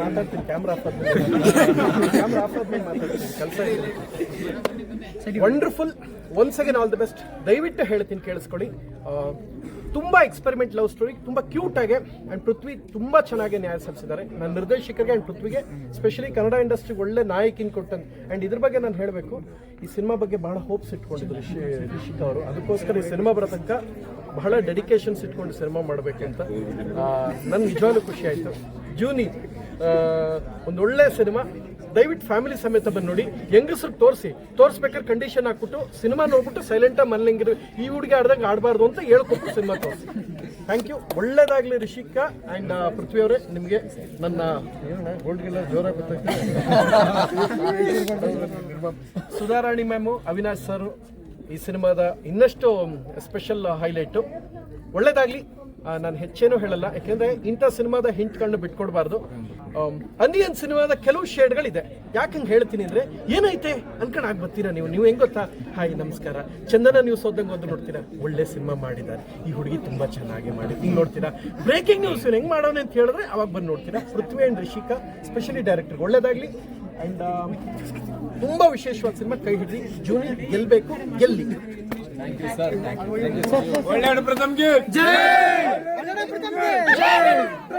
ಮಾತಾಡ್ತೀನಿ camera camera ಮಾತಾಡ್ತೀನಿ ಕೆಲಸ wonderful once again all the best ದಯವಿಟ್ಟು ಹೇಳ್ತೀನಿ ಕೇಳಿಸ್ಕೊಳ್ಳಿ. ತುಂಬಾ ಎಕ್ಸ್ಪೆರಿಮೆಂಟ್ ಲವ್ ಸ್ಟೋರಿ ತುಂಬಾ ಕ್ಯೂಟ್ ಆಗಿ ಅಂಡ್ ಪೃಥ್ವಿ ತುಂಬಾ ಚೆನ್ನಾಗಿ ನ್ಯಾಯ ಸಲ್ಲಿಸಿದ್ದಾರೆ. ನನ್ನ ನಿರ್ದೇಶಕರಿಗೆ ಅಂಡ್ ಪೃಥ್ವಿಗೆ ಸ್ಪೆಷಲಿ ಕನ್ನಡ ಇಂಡಸ್ಟ್ರಿಗೆ ಒಳ್ಳೆ ನಾಯಕಿನ್ ಕೊಟ್ಟಂತ ಅಂಡ್ ಇದ್ರ ಬಗ್ಗೆ ನಾನು ಹೇಳಬೇಕು, ಈ ಸಿನಿಮಾ ಬಗ್ಗೆ ಬಹಳ ಹೋಪ್ಸ್ ಇಟ್ಕೊಂಡಿದ್ರು ರಿಷಿ, ರಿಷಿಕಾ ಅವರು. ಅದಕ್ಕೋಸ್ಕರ ಈ ಸಿನಿಮಾ ಬರೋ ಬಹಳ ಡೆಡಿಕೇಶನ್ಸ್ ಇಟ್ಕೊಂಡು ಸಿನಿಮಾ ಮಾಡಬೇಕಂತ ನನ್ನ ನಿಜವಾಗ್ಲೂ ಖುಷಿ ಆಯಿತು. ಜೂನಿ ಒಂದು ಒಳ್ಳೆ ಸಿನಿಮಾ ದಯವಿಟ್ಟು ಫ್ಯಾಮಿಲಿ ಸಮೇತ ಬಂದು ನೋಡಿ, ಹೆಂಗಸರು ತೋರಿಸಿ, ತೋರಿಸ್ಬೇಕಾದ್ರೆ ಕಂಡೀಷನ್ ಹಾಕ್ಬಿಟ್ಟು ಸಿನಿಮಾ ನೋಡ್ಬಿಟ್ಟು ಸೈಲೆಂಟಾಗಿ ಮನೇಲಿಂಗಿರು ಈ ಹುಡುಗಿ ಆಡ್ದಂಗೆ ಆಡಬಾರ್ದು ಅಂತ ಹೇಳ್ಕೊಟ್ಟು ಸಿನಿಮಾ ತೋರಿಸಿ. ಥ್ಯಾಂಕ್ ಯು ಒಳ್ಳೇದಾಗಲಿ ರಿಷಿಕಾ ಆ್ಯಂಡ್ ಪೃಥ್ವಿ ಅವರೇ, ನಿಮಗೆ ನನ್ನ ಗೋಲ್ಡ್ಗೆಲ್ಲ ಜೋರಾಗಿ ಸುಧಾರಾಣಿ ಮ್ಯಾಮು, ಅವಿನಾಶ್ ಸರು, ಈ ಸಿನಿಮಾದ ಇನ್ನಷ್ಟು ಸ್ಪೆಷಲ್ ಹೈಲೈಟು ಒಳ್ಳೇದಾಗ್ಲಿ. ನಾನು ಹೆಚ್ಚೇನು ಹೇಳಲ್ಲ. ಯಾಕೆಂದ್ರೆ ಇಂಥ ಸಿನಿಮಾದ ಹಿಂಟ್ಗಳನ್ನ ಬಿಟ್ಕೊಡ್ಬಾರ್ದು. ಅನಿಯನ್ ಸಿನಿಮಾದ ಕೆಲವು ಶೇಡ್ಗಳಿದೆ. ಯಾಕೆ ಹಂಗೆ ಹೇಳ್ತೀನಿ ಅಂದ್ರೆ ಏನೈತೆ ಅನ್ಕೊಂಡು ಆಗಿ ಬರ್ತೀರಾ ನೀವು? ನೀವು ಹೆಂಗ್ ಗೊತ್ತಾ? ಹಾಯ್ ನಮಸ್ಕಾರ. ಚಂದನ ನ್ಯೂಸ್ ಓದಂಗೆ ಒಂದು ನೋಡ್ತೀರಾ? ಒಳ್ಳೆ ಸಿನಿಮಾ ಮಾಡಿದ್ದಾರೆ. ಈ ಹುಡುಗಿ ತುಂಬಾ ಚೆನ್ನಾಗಿ ಮಾಡಿ ಹಿಂಗೆ ನೋಡ್ತೀರಾ? ಬ್ರೇಕಿಂಗ್ ನ್ಯೂಸ್ ಹೆಂಗೆ ಮಾಡೋಣ ಅಂತ ಹೇಳಿದ್ರೆ ಅವಾಗ ಬಂದು ನೋಡ್ತೀರಾ? Prithvi and Rishika specially director ಒಳ್ಳೇದಾಗ್ಲಿ. ಅಂಡ್ ತುಂಬಾ ವಿಶೇಷವಾದ ಸಿನಿಮಾ ಕೈ ಹಿಡಿದು. ಜೂನಿ ಗೆಲ್ಬೇಕು ಗೆಲ್ಲಿ. ಒಳ್ಳೆ ¡Refrén!